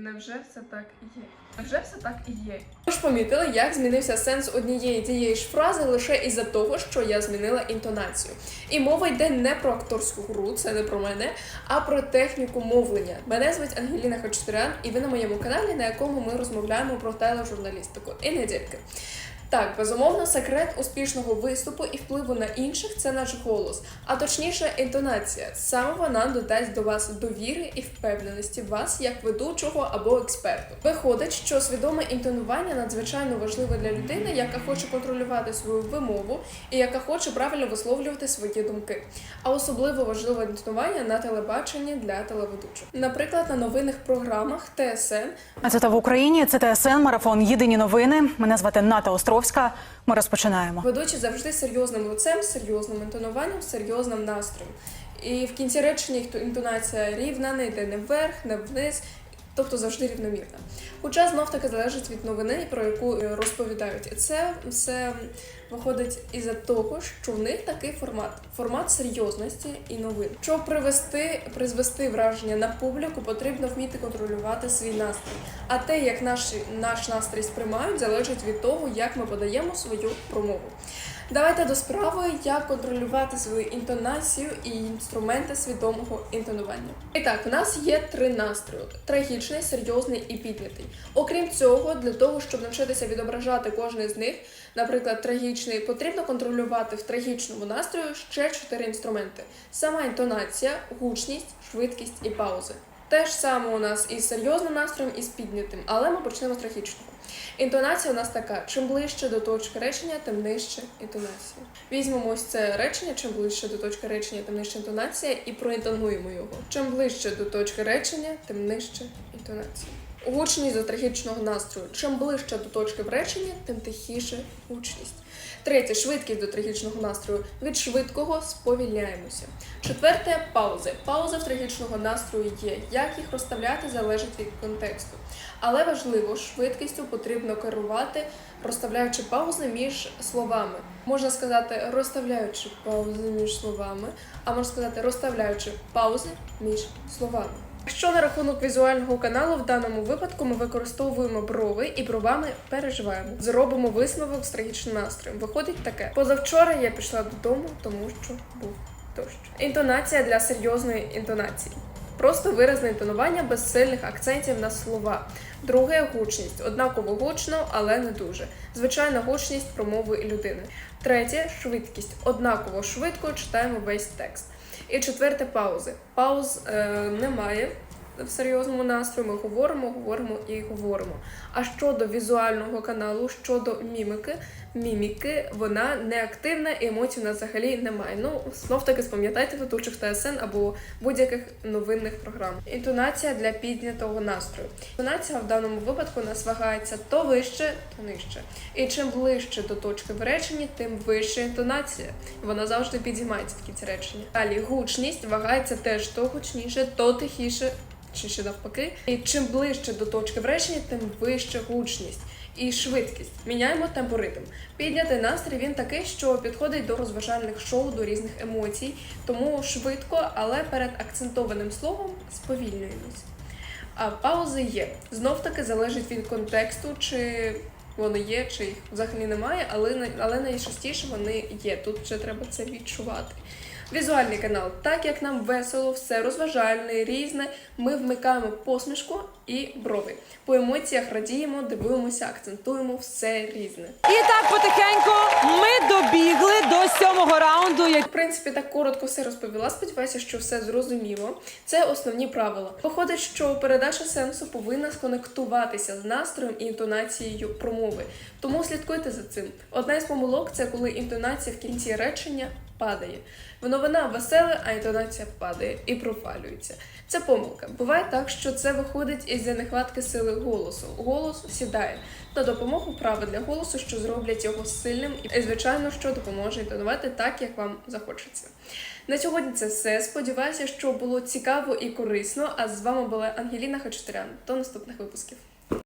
Невже все так і є? Невже все так і є? Ви ж помітили, як змінився сенс однієї тієї ж фрази лише із-за того, що я змінила інтонацію. І мова йде не про акторську гру, це не про мене, а про техніку мовлення. Мене звуть Ангеліна Хачатурян, і ви на моєму каналі, на якому ми розмовляємо про тележурналістику. І не тільки. Так, безумовно, секрет успішного виступу і впливу на інших це наш голос, а точніше інтонація. Саме вона додасть до вас довіри і впевненості вас як ведучого або експерту. Виходить, що свідоме інтонування надзвичайно важливе для людини, яка хоче контролювати свою вимову і яка хоче правильно висловлювати свої думки. А особливо важливе інтонування на телебаченні для телеведучих. Наприклад, на новинних програмах ТСН А це та в Україні. Це ТСН, марафон Єдині новини. Мене звати Ната Островська. Ми розпочинаємо. Ведучі завжди серйозним лицем, серйозним інтонуванням, серйозним настроєм. І в кінці речення їх інтонація рівна, не йде не вверх, не вниз, тобто завжди рівномірна. Хоча знов таки залежить від новини, про яку е, розповідають. І це все виходить із-за того, що в них такий формат формат серйозності і новин. Щоб привести, призвести враження на публіку, потрібно вміти контролювати свій настрій. А те, як наш, наш настрій сприймають, залежить від того, як ми подаємо свою промову. Давайте до справи, як контролювати свою інтонацію і інструменти свідомого інтонування. І так, у нас є три настрої: трагічний, серйозний і піднятий. Окрім цього, для того, щоб навчитися відображати кожний з них, наприклад, трагічний, потрібно контролювати в трагічному настрою ще чотири інструменти: сама інтонація, гучність, швидкість і паузи. Те ж саме у нас із серйозним настроєм, і з піднятим, але ми почнемо з трагічного. Інтонація у нас така: чим ближче до точки речення, тим нижче інтонація. Візьмемо ось це речення, чим ближче до точки речення, тим нижче інтонація, і проінтонуємо його. Чим ближче до точки речення, тим нижче інтонація. Гучність до трагічного настрою. Чим ближче до точки в реченні, тим тихіше гучність. Третє швидкість до трагічного настрою. Від швидкого сповільняємося. Четверте паузи. Паузи в трагічного настрою є. Як їх розставляти, залежить від контексту. Але важливо, швидкістю потрібно керувати, розставляючи паузи між словами. Можна сказати, розставляючи паузи між словами, а можна сказати, розставляючи паузи між словами. Що на рахунок візуального каналу, в даному випадку ми використовуємо брови і бровами переживаємо. Зробимо висновок з трагічним настроєм. Виходить таке: позавчора я пішла додому, тому що був дощ. Інтонація для серйозної інтонації. Просто виразне інтонування без сильних акцентів на слова. Друге гучність. Однаково гучно, але не дуже. Звичайна гучність промови людини. Третє швидкість. Однаково швидко читаємо весь текст. І четверте паузи. Пауз е, немає в серйозному настрої. Ми говоримо, говоримо і говоримо. А щодо візуального каналу, щодо міміки, міміки, вона не активна і емоцій у взагалі немає. Ну, знов таки спам'ятайте ведучих ТСН або будь-яких новинних програм. Інтонація для піднятого настрою. Інтонація в даному випадку нас вагається то вище, то нижче. І чим ближче до точки в реченні, тим вища інтонація. Вона завжди підіймається в кінці речення. Далі гучність вагається теж то гучніше, то тихіше. Чи ще навпаки, і чим ближче до точки в тим вища гучність і швидкість. Міняємо темпоритм. Піднятий настрій він такий, що підходить до розважальних шоу, до різних емоцій, тому швидко, але перед акцентованим словом сповільнюємось. А паузи є. Знов таки залежить від контексту, чи вони є, чи їх взагалі немає, але, але найчастіше вони є. Тут вже треба це відчувати. Візуальний канал, так як нам весело, все розважальне, різне, ми вмикаємо посмішку і брови. По емоціях радіємо, дивуємося, акцентуємо все різне. І так потихеньку ми добігли до сьомого раунду. як- В принципі, так коротко все розповіла. Сподіваюся, що все зрозуміло. Це основні правила. Виходить, що передача сенсу повинна сконектуватися з настроєм і інтонацією промови. Тому слідкуйте за цим. Одна із помилок це коли інтонація в кінці речення падає. Воно вона веселе, а інтонація падає і провалюється. Це помилка. Буває так, що це виходить із-за нехватки сили голосу. Голос сідає. На допомогу вправи для голосу, що зроблять його сильним, і звичайно, що допоможе інтонувати так, як вам захочеться. На сьогодні це все. Сподіваюся, що було цікаво і корисно. А з вами була Ангеліна Хачатурян. До наступних випусків.